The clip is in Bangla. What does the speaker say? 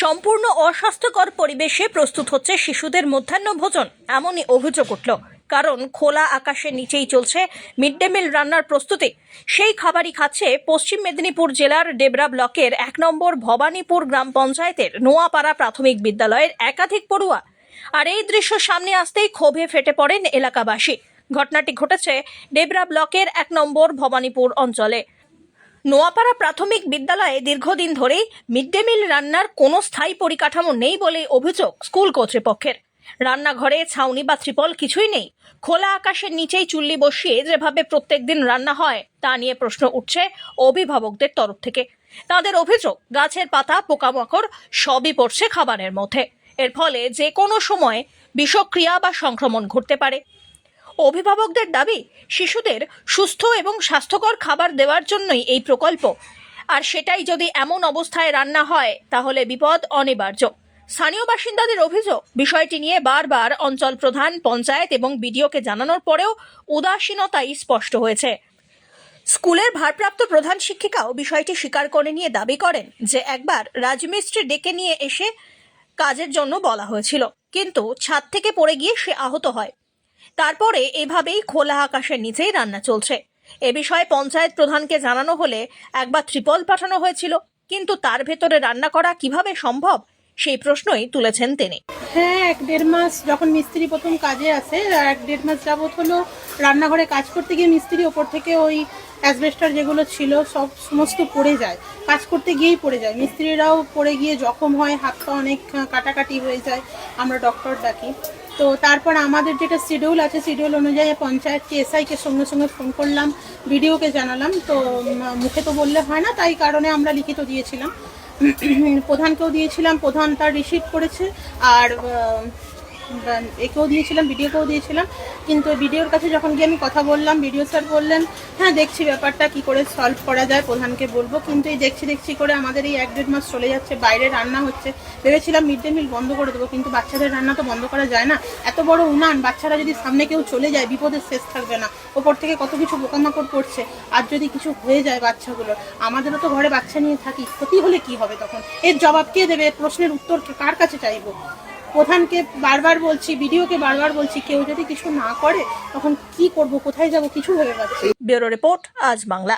সম্পূর্ণ অস্বাস্থ্যকর পরিবেশে প্রস্তুত হচ্ছে শিশুদের মধ্যাহ্ন ভোজন, এমনই অভিযোগ উঠল। কারণ খোলা আকাশের নিচেই চলছে মিড ডে মিল রান্নার প্রস্তুতি। সেই খাবারই খাচ্ছে পশ্চিম মেদিনীপুর জেলার ডেবরা ব্লকের এক নম্বর ভবানীপুর গ্রাম পঞ্চায়েতের নোয়াপাড়া প্রাথমিক বিদ্যালয়ের একাধিক পড়ুয়া। আর এই দৃশ্য সামনে আসতেই ক্ষোভে ফেটে পড়েন এলাকাবাসী। ঘটনাটি ঘটেছে ডেবরা ব্লকের এক নম্বর ভবানীপুর অঞ্চলে। নোয়াপাড়া প্রাথমিক বিদ্যালয়ে দীর্ঘদিন ধরেই মিড ডে মিল রান্নার কোনো স্থায়ী পরিকাঠামো নেই বলে অভিযোগ স্কুল কর্তৃপক্ষের। রান্নাঘরে ছাউনি বা ত্রিপল কিছুই নেই। খোলা আকাশের নিচেই চুল্লি বসিয়ে যেভাবে প্রত্যেকদিন রান্না হয়, তা নিয়ে প্রশ্ন উঠছে অভিভাবকদের তরফ থেকে। তাদের অভিযোগ, গাছের পাতা, পোকামাকড় সবই পড়ছে খাবারের মধ্যে। এর ফলে যে কোনো সময় বিষক্রিয়া বা সংক্রমণ ঘটতে পারে। অভিভাবকদের দাবি, শিশুদের সুস্থ এবং স্বাস্থ্যকর খাবার দেওয়ার জন্যই এই প্রকল্প। আর সেটাই যদি এমন অবস্থায় রান্না হয়, তাহলে বিপদ অনিবার্য। স্থানীয় বাসিন্দাদের অভিযোগ, বিষয়টি নিয়ে বারবার অঞ্চল প্রধান, পঞ্চায়েত এবং বিডিওকে জানানোর পরেও উদাসীনতাই স্পষ্ট হয়েছে। স্কুলের ভারপ্রাপ্ত প্রধান শিক্ষিকাও বিষয়টি স্বীকার করে নিয়ে দাবি করেন যে একবার রাজমিস্ত্রি ডেকে নিয়ে এসে কাজের জন্য বলা হয়েছিল। কিন্তু ছাদ থেকে পড়ে গিয়ে সে আহত হয়। তারপরে এভাবেই খোলা আকাশের নিচেই রান্না চলছে। এ বিষয়ে পঞ্চায়েত প্রধানকে জানানো হলে একবার ত্রিপল পাঠানো হয়েছিল, কিন্তু তার ভেতরে রান্না করা কীভাবে সম্ভব সেই প্রশ্নই তুলেছেন তিনি। হ্যাঁ এক দেড় মাস যখন মিস্ত্রি প্রথম কাজে আসে এক দেড় মাস যাবত হলো রান্নাঘরে কাজ করতে গিয়ে মিস্ত্রি ওপর থেকে ওই অ্যাসবেস্টার যেগুলো ছিল সব সমস্ত পড়ে যায়, কাজ করতে গিয়েই পড়ে যায়। মিস্ত্রিরাও পড়ে গিয়ে জখম হয়, হাত পা অনেক কাটাকাটি হয়ে যায়, আমরা ডক্টর ডাকি। তো তারপর আমাদের যেটা শিডিউল আছে শিডিউল অনুযায়ী পঞ্চায়েতকে এসআইকে সঙ্গে সঙ্গে ফোন করলাম ভিডিওকে জানালাম। তো মুখে তো বললে হয় না, তাই কারণে আমরা লিখিত দিয়েছিলাম। প্রধানকেও দিয়েছিলাম, প্রধান তার রিসিভ করেছে। আর একেও দিয়েছিলাম, ভিডিওকেও দিয়েছিলাম। কিন্তু ভিডিওর কাছে যখন গিয়ে আমি কথা বললাম, ভিডিও স্যার বললেন হ্যাঁ দেখছি ব্যাপারটা, কি করে সলভ করা যায় প্রধানকে বলব। কিন্তু এই দেখছি দেখছি করে আমাদের এই এক দেড় মাস চলে যাচ্ছে, বাইরে রান্না হচ্ছে। ভেবেছিলাম মিড ডে মিল বন্ধ করে দেবো, কিন্তু বাচ্চাদের রান্না তো বন্ধ করা যায় না। এত বড় উনান, বাচ্চারা যদি সামনে কেউ চলে যায়, বিপদের শেষ থাকবে না। ওপর থেকে কত কিছু পোকামাকড় পড়ছে। আর যদি কিছু হয়ে যায় বাচ্চাগুলো, আমাদেরও তো ঘরে বাচ্চা নিয়ে থাকি, ক্ষতি হলে কি হবে তখন? এর জবাব কে দেবে? প্রশ্নের উত্তর কার কাছে চাইব? প্রধানকে বারবার বলছি ভিডিওকে বারবার বলছি, কেউ যদি কিছু না করে, তখন কি করব, কোথায় যাব, কিছু ভেবে পাচ্ছি। ব্যুরো রিপোর্ট, আজ বাংলা